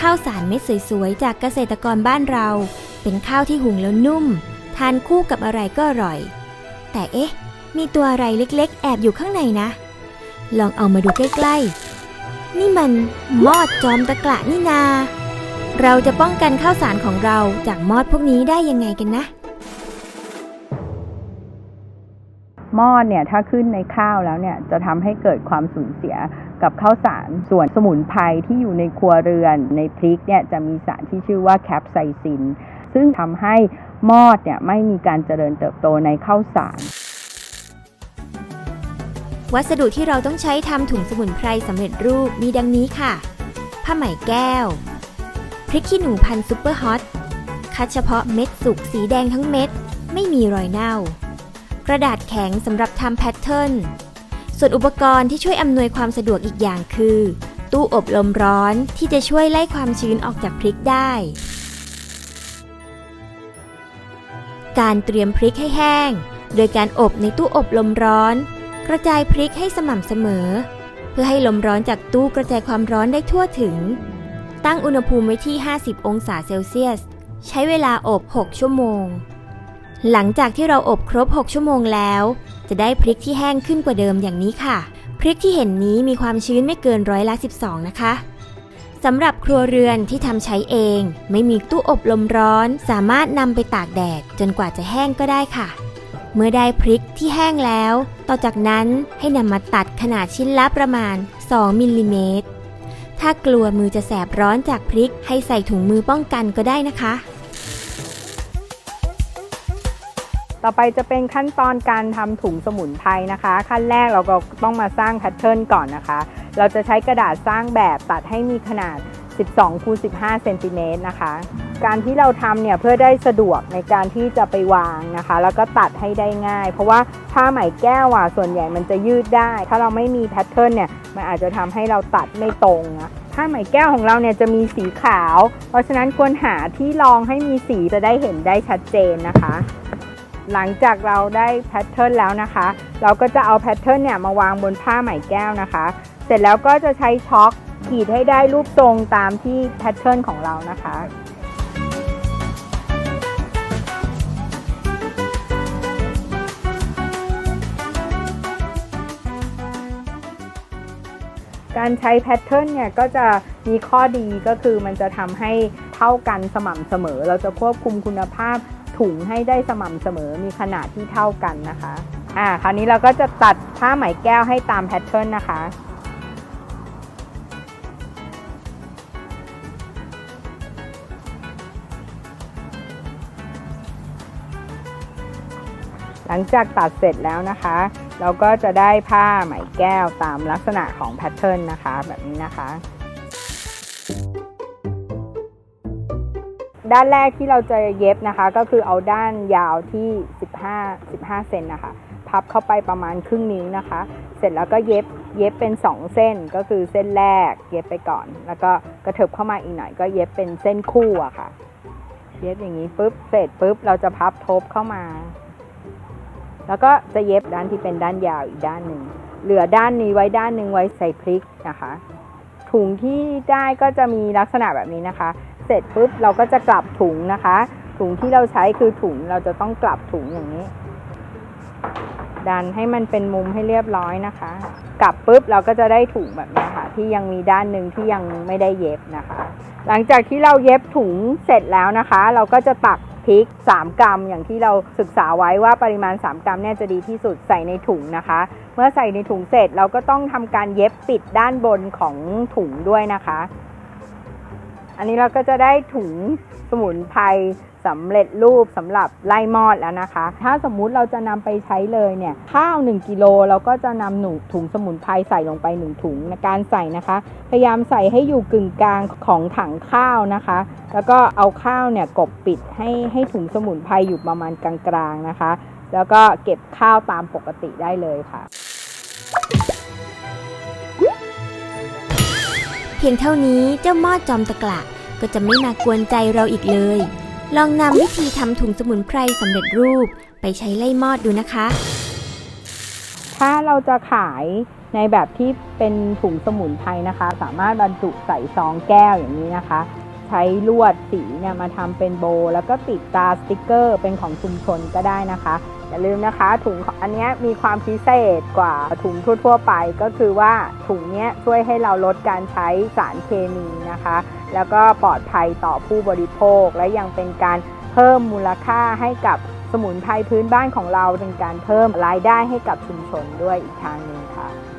ข้าวสารเม็ดสวยๆ จากเกษตรกรบ้านเรา เป็นข้าวที่หุงแล้วนุ่ม ทานคู่กับอะไรก็อร่อย แต่เอ๊ะ มีตัวอะไรเล็กๆ แอบอยู่ข้างในนะ ลองเอามาดูใกล้ๆ นี่มันมอดจอมตะกละนี่นา เราจะป้องกันข้าวสารของเราจากมอดพวกนี้ได้ยังไงกันนะมอดเนี่ยถ้าขึ้นในข้าวแล้วเนี่ยจะทำให้เกิดความสูญเสีย กับข้าวสาร ส่วนสมุนไพรที่อยู่ในครัวเรือน ในพริกเนี่ยจะมีสารที่ชื่อว่าแคปไซซิน ซึ่งทำให้มอดเนี่ยไม่มีการเจริญเติบโตในข้าวสาร วัสดุที่เราต้องใช้ทำถุงสมุนไพรสำเร็จรูปมีดังนี้ค่ะ ผ้าไหมแก้ว พริกขี้หนูพันซุปเปอร์ฮอตคัดเฉพาะเม็ดสุกสีแดงทั้งเม็ด ไม่มีรอยเน่า กระดาษแข็งสำหรับทำแพทเทิร์น ส่วนอุปกรณ์ที่ช่วยอำนวยความสะดวกอีกอย่างคือ ตู้อบลมร้อนที่จะช่วยไล่ความชื้นออกจากพริกได้ การเตรียมพริกให้แห้ง โดยการอบในตู้อบลมร้อน กระจายพริกให้สม่ำเสมอ เพื่อให้ลมร้อนจากตู้กระจายความร้อนได้ทั่วถึง ตั้งอุณหภูมิไว้ที่ 50 องศาเซลเซียส ใช้เวลาอบ 6 ชั่วโมง หลังจากที่เราอบครบ 6 ชั่วโมงแล้ว จะได้พริกที่แห้งขึ้นกว่าเดิมอย่างนี้ค่ะ พริกที่เห็นนี้มีความชื้นไม่เกินร้อยละ 12 นะคะสำหรับครัวเรือนที่ทำใช้เอง ไม่มีตู้อบลมร้อน สามารถนำไปตากแดดจนกว่าจะแห้งก็ได้ค่ะ เมื่อได้พริกที่แห้งแล้ว ต่อจากนั้นให้นำมาตัดขนาดชิ้นละประมาณ 2 มิลลิเมตรถ้ากลัวมือจะแสบร้อนจากพริก ให้ใส่ถุงมือป้องกันก็ได้นะคะ ต่อไปจะเป็นขั้นตอนการทำถุงสมุนไพรนะคะ ขั้นแรกเราก็ต้องมาสร้างแพทเทิร์นก่อนนะคะ เราจะใช้กระดาษสร้างแบบตัดให้มีขนาด 12คูณ15เซนติเมตรนะคะ การที่เราทำเนี่ยเพื่อได้สะดวกในการที่จะไปวางนะคะ แล้วก็ตัดให้ได้ง่าย เพราะว่าผ้าไหมแก้วอะส่วนใหญ่มันจะยืดได้ ถ้าเราไม่มีแพทเทิร์นเนี่ยมันอาจจะทำให้เราตัดไม่ตรงนะผ้าไหมแก้วของเราเนี่ยจะมีสีขาว เพราะฉะนั้นควรหาที่รองให้มีสีจะได้เห็นได้ชัดเจนนะคะ หลังจากเราได้แพทเทิร์นแล้วนะคะ เราก็จะเอาแพทเทิร์นเนี่ยมาวางบนผ้าไหมแก้วนะคะ เสร็จแล้วก็จะใช้ช็อคขีดให้ได้รูปทรงตามที่แพทเทิร์นของเรานะคะการใช้แพทเทิร์นเนี่ยก็จะมีข้อดีก็คือมันจะทำให้เท่ากันสม่ำเสมอ เราจะควบคุมคุณภาพ ถุงให้ได้สม่ำเสมอมีขนาดที่เท่ากันนะคะอ่าคราวนี้เราก็จะตัดผ้าไหมแก้วให้ตามแพทเทิร์นนะคะหลังจากตัดเสร็จแล้วนะคะ เราก็จะได้ผ้าไหมแก้วตามลักษณะของแพทเทิร์นนะคะ แบบนี้นะคะ ด้านแรกที่เราจะเย็บนะคะ ก็คือเอาด้านยาวที่ 15 15 เซนนะคะ พับเข้าไปประมาณครึ่งนิ้วนะคะ เสร็จแล้วก็เย็บเย็บเป็น 2 เส้นก็คือเส้นแรกเย็บไปก่อน แล้วก็กระเถิบเข้ามาอีกหน่อยก็เย็บเป็นเส้นคู่อะค่ะ เย็บอย่างนี้ปุ๊บเสร็จปุ๊บเราจะพับทบเข้ามา แล้วก็จะเย็บด้านที่เป็นด้านยาวอีกด้านหนึ่งเหลือด้านนี้ไว้ด้านหนึ่งไว้ใส่พริกนะคะ ถุงที่ได้ก็จะมีลักษณะแบบนี้นะคะ เสร็จปุ๊บเราก็จะกลับถุงนะคะ ถุงที่เราใช้คือถุงเราจะต้องกลับถุงอย่างนี้ ดันให้มันเป็นมุมให้เรียบร้อยนะคะ กลับปุ๊บเราก็จะได้ถุงแบบนี้ค่ะ ที่ยังมีด้านหนึ่งที่ยังไม่ได้เย็บนะคะ หลังจากที่เราเย็บถุงเสร็จแล้วนะคะ เราก็จะตักพริก 3 กรัม อย่างที่เราศึกษาไว้ว่าปริมาณ 3 กรัมเนี่ยจะดีที่สุดใส่ในถุงนะคะ เมื่อใส่ในถุงเสร็จเราก็ต้องทำการเย็บปิดด้านบนของถุงด้วยนะคะ อันนี้เราก็จะได้ถุงสมุนไพรสำเร็จรูปสำหรับไล่มอดแล้วนะคะ ถ้าสมมุติเราจะนำไปใช้เลยเนี่ยข้าว 1กิโลเราก็จะนำหนูถุงสมุนไพรใส่ลงไป 1 ถุงในการใส่นะคะ พยายามใส่ให้อยู่กึ่งกลางของถังข้าวนะคะ แล้วก็เอาข้าวเนี่ยกบปิดให้ให้ถุงสมุนไพรอยู่ประมาณกลางๆนะคะ แล้วก็เก็บข้าวตามปกติได้เลยค่ะ พียงเท่านี้เจ้ามอดจอมตะกละก็จะไม่มากวนใจเราอีกเลย ลองนำวิธีทำถุงสมุนไพรสำเร็จรูปไปใช้ไล่มอดดูนะคะ ถ้าเราจะขายในแบบที่เป็นถุงสมุนไพรนะคะ สามารถบรรจุใส่ซองแก้วอย่างนี้นะคะ ช้ลวดสีเนี่ยมาทำเป็นโบ แล้วก็ติดตาสติกเกอร์เป็นของชุมชนก็ได้นะคะ อย่าลืมนะคะถุงอันนี้มีความพิเศษกว่าถุงทั่ว ๆ ไปก็คือว่าถุงเนี้ยช่วยให้เราลดการใช้สารเคมีนะคะ แล้วก็ปลอดภัยต่อผู้บริโภคและยังเป็นการเพิ่มมูลค่าให้กับสมุนไพรพื้นบ้านของเราเป็นการเพิ่มรายได้ให้กับชุมชนด้วยอีกทางหนึ่งค่ะ